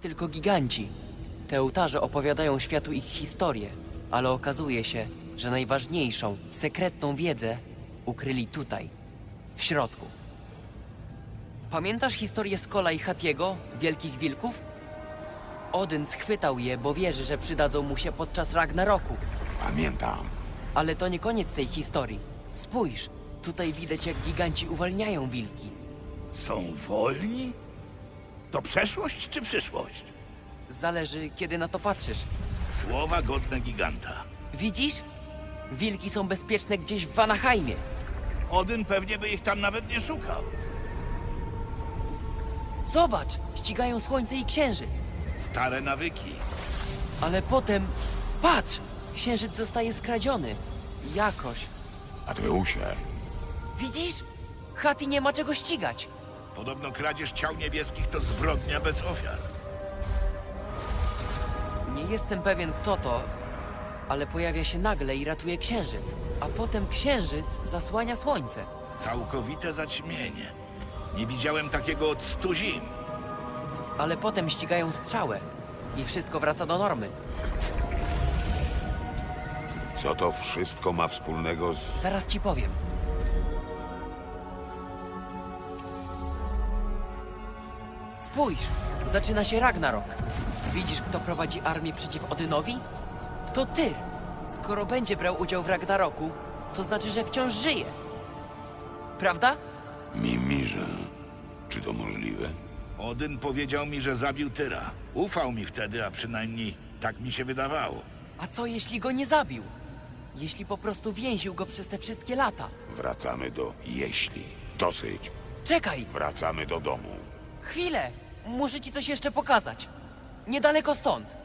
tylko giganci. Te ołtarze opowiadają światu ich historię, ale okazuje się, że najważniejszą, sekretną wiedzę ukryli tutaj, w środku. Pamiętasz historię Skola i Hatiego, wielkich wilków? Odyn schwytał je, bo wierzy, że przydadzą mu się podczas Ragnaroku. Pamiętam. Ale to nie koniec tej historii. Spójrz, tutaj widać jak giganci uwalniają wilki. Są wolni? To przeszłość czy przyszłość? Zależy, kiedy na to patrzysz. Słowa godne giganta. Widzisz? Wilki są bezpieczne gdzieś w Vanaheimie. Odyn pewnie by ich tam nawet nie szukał. Zobacz, ścigają słońce i księżyc. Stare nawyki. Ale potem, patrz, księżyc zostaje skradziony. Jakoś. Atreusie, Widzisz? Hati nie ma czego ścigać. Podobno kradzież ciał niebieskich to zbrodnia bez ofiar. Nie jestem pewien kto to, ale pojawia się nagle i ratuje księżyc. A potem księżyc zasłania słońce. Całkowite zaćmienie. Nie widziałem takiego od stu zim. Ale potem ścigają strzałę. I wszystko wraca do normy. co to wszystko ma wspólnego z... Zaraz ci powiem. Spójrz, zaczyna się Ragnarok. Widzisz, kto prowadzi armię przeciw Odynowi? To Tyr. Skoro będzie brał udział w Ragnaroku, to znaczy, że wciąż żyje. Prawda? Mimirze? Czy to możliwe? Odyn powiedział mi, że zabił Tyra. Ufał mi wtedy, a przynajmniej tak mi się wydawało. A co jeśli go nie zabił? Jeśli po prostu więził go przez te wszystkie lata? Wracamy do jeśli. Dosyć. Czekaj, Wracamy do domu. Chwilę! Muszę ci coś jeszcze pokazać. Niedaleko stąd.